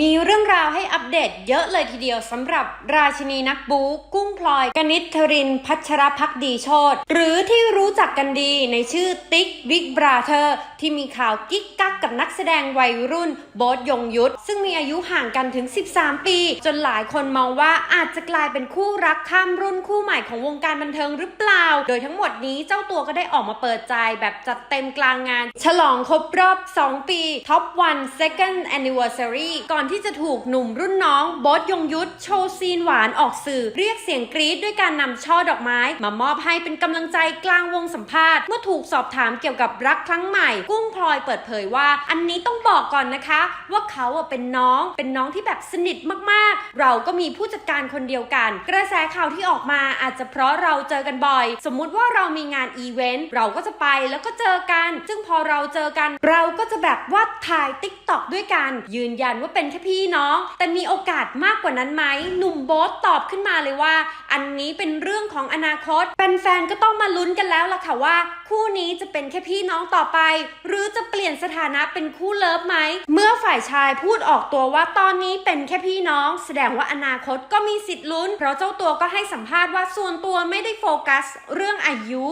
มีเรื่องราวให้อัปเดตเยอะเลยทีเดียวสำหรับราชินีนักบูกุ้งพลอย กนิษฐริน พัชรพักดีโชตหรือที่รู้จักกันดีในชื่อติ๊กบิ๊กบราเธอร์ที่มีข่าวกิ๊กกักกับนักแสดงวัยรุ่นโบ๊ทยงยุทธซึ่งมีอายุห่างกันถึง 13 ปี จนหลายคนมองว่าอาจจะกลายเป็นคู่รักข้ามรุ่นคู่ใหม่ของวงการบันเทิงหรือเปล่า โดยทั้งหมดนี้เจ้าตัวก็ได้ออกมาเปิดใจแบบจัดเต็มกลางงาน ฉลองครบรอบ 2 ปี Top 1 Second Anniversary ก่อนที่จะถูกหนุ่มรุ่นน้องบ๊ทยงยุทธโชว์ซีนหวานออกสื่อ เรียกเสียงกรี๊ดด้วยการนำช่อดอกไม้ มามอบให้เป็นกำลังใจกลางวงสัมภาษณ์ เมื่อถูกสอบถามเกี่ยวกับรักครั้งใหม่ กุ้งพลอยเปิดเผยว่า อันนี้ต้องบอกก่อนนะคะ ว่าเขาอะเป็นน้องเป็นน้องที่แบบสนิทมากๆ เราก็มีผู้จัดการคนเดียวกัน กระแสข่าวที่ออกมาอาจจะเพราะเราเจอกันบ่อย สมมุติว่าเรามีงานอีเวนต์เราก็จะไปแล้วก็เจอกัน ซึ่งพอเราเจอกัน เราก็จะแบบว่าถ่ายติ๊กต็อกด้วยกัน ยืนยันว่าเป็นแค่พี่น้อง แต่มีโอกาสมากกว่านั้นไหมหนุ่มโบ๊ทตอบขึ้นมาเลยว่า อันนี้เป็นเรื่องของอนาคตแฟนๆก็ต้องมาลุ้นกันแล้วล่ะค่ะว่า คู่นี้จะเป็นแค่พี่น้องต่อไป หรือจะเปลี่ยนสถานะเป็นคู่เลิฟไหมเมื่อฝ่ายชายพูดออกตัวว่าตอนนี้เป็นแค่พี่น้อง แสดงว่าอนาคตก็มีสิทธิ์ลุ้น เพราะเจ้าตัวก็ให้สัมภาษณ์ว่าส่วนตัวไม่ได้โฟกัส เรื่องอายุ